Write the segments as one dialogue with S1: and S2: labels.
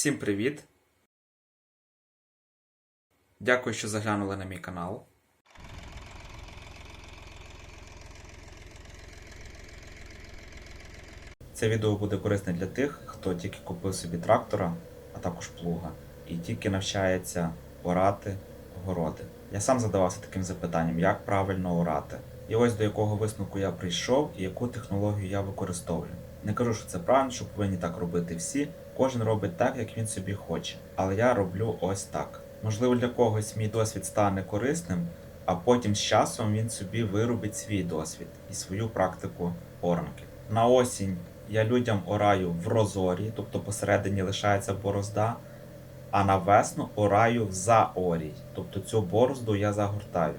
S1: Всім привіт! Дякую, що заглянули на мій канал. Це відео буде корисне для тих, хто тільки купив собі трактора, а також плуга, і тільки навчається орати городи. Я сам задавався таким запитанням, як правильно орати. І ось до якого висновку я прийшов і яку технологію я використовую. Не кажу, що це правильно, що повинні так робити всі. Кожен робить так, як він собі хоче. Але я роблю ось так. Можливо, для когось мій досвід стане корисним, а потім з часом він собі виробить свій досвід і свою практику оранки. На осінь я людям ораю в розорі, тобто посередині лишається борозда, а на весну ораю в заорій, тобто цю борозду я загортаю.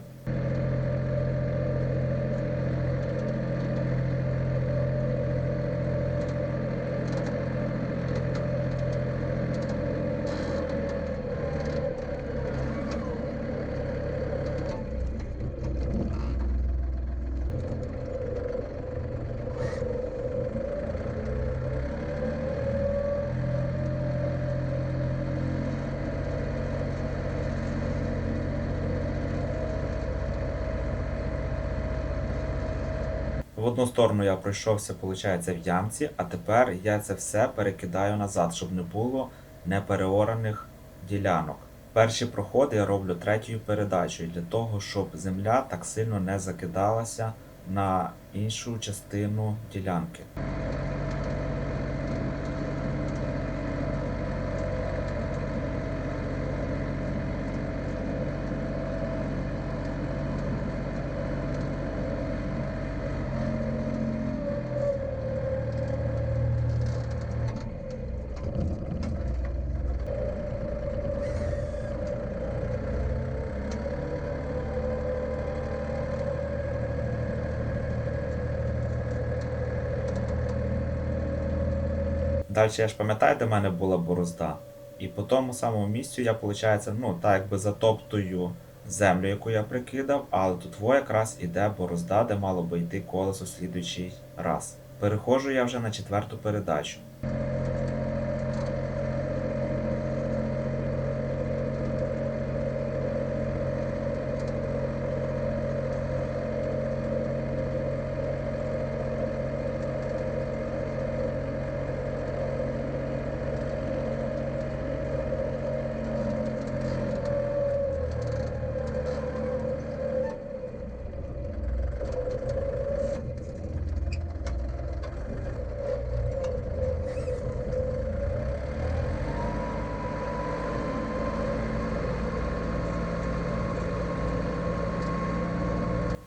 S1: В одну сторону я пройшовся, виходить, в ямці, а тепер я це все перекидаю назад, щоб не було непереораних ділянок. Перші проходи я роблю третьою передачею для того, щоб земля так сильно не закидалася на іншу частину ділянки. Далі я ж пам'ятаю, де в мене була борозда. І по тому самому місцю я, виходить, ну, так якби затоптую землю, яку я прикидав, але тут во якраз іде борозда, де мало би йти колесо в слідуючий раз. Переходжу я вже на четверту передачу.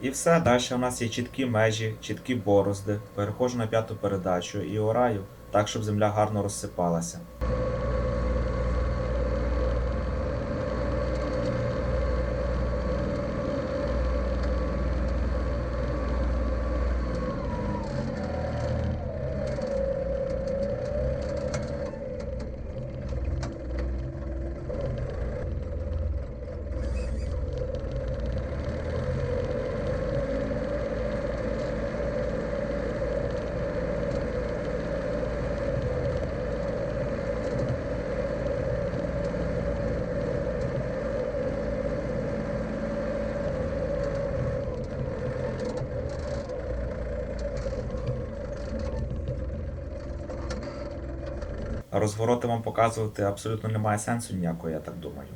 S1: І все, далі у нас є чіткі межі, чіткі борозди. Перехожу на п'яту передачу і ораю так, щоб земля гарно розсипалася. Розвороти вам показувати абсолютно немає сенсу ніякого, я так думаю.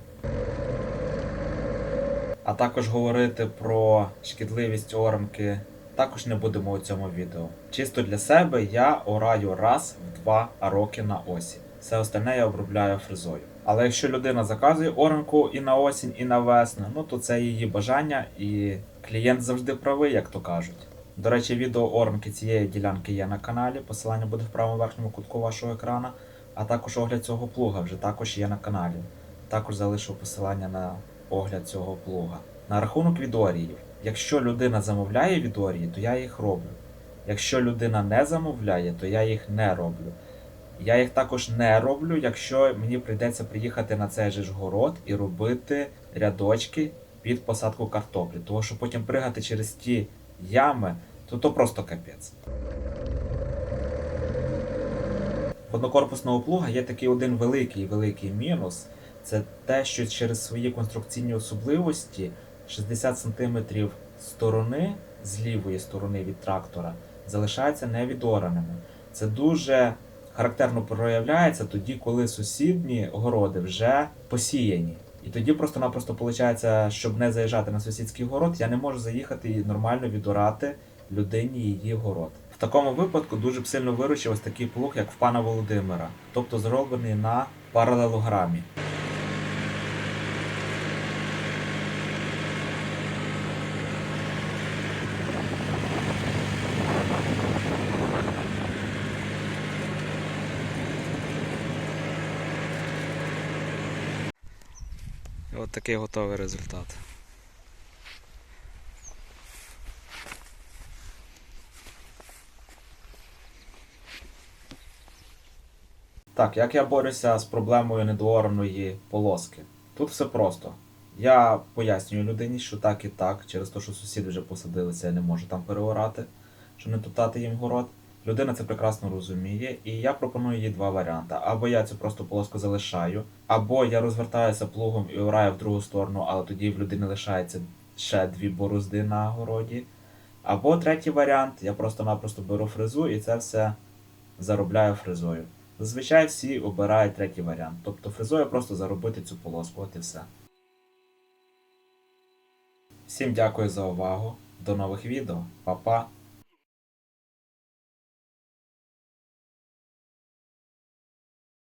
S1: А також говорити про шкідливість оранки також не будемо у цьому відео. Чисто для себе я ораю раз в два роки на осінь. Все остальне я обробляю фрезою. Але якщо людина заказує оранку і на осінь, і на весну, ну то це її бажання, і клієнт завжди правий, як то кажуть. До речі, відео оранки цієї ділянки є на каналі. Посилання буде в правому верхньому кутку вашого екрана. А також огляд цього плуга вже також є на каналі. Також залишу посилання на огляд цього плуга. На рахунок відоріїв. Якщо людина замовляє відорії, то я їх роблю. Якщо людина не замовляє, то я їх не роблю. Я їх також не роблю, якщо мені прийдеться приїхати на цей же ж город і робити рядочки під посадку картоплі. Тому що потім пригати через ті ями, то то просто капець. Однокорпусного плуга є такий один великий великий мінус. Це те, що через свої конструкційні особливості 60 см сторони з лівої сторони від трактора залишаються невідораними. Це дуже характерно проявляється тоді, коли сусідні городи вже посіяні. І тоді просто-напросто виходить, щоб не заїжджати на сусідський город, я не можу заїхати і нормально відорати людині її город. В такому випадку дуже б сильно виручив ось такий плуг, як в пана Володимира, тобто зроблений на паралелограмі. От такий готовий результат. Так, як я борюся з проблемою недоораної полоски? Тут все просто. Я пояснюю людині, що так і так, через те, що сусіди вже посадилися, я не можу там переорати, щоб не топтати їм город. Людина це прекрасно розуміє, і я пропоную їй два варіанти. Або я цю просто полоску залишаю, або я розвертаюся плугом і ораю в другу сторону, але тоді в людини лишається ще дві борозди на городі. Або третій варіант, я просто-напросто беру фрезу і це все заробляю фрезою. Зазвичай всі обирають третій варіант. Тобто фрезою просто заробити цю полоску, от і все. Всім дякую за увагу. До нових відео. Па-па!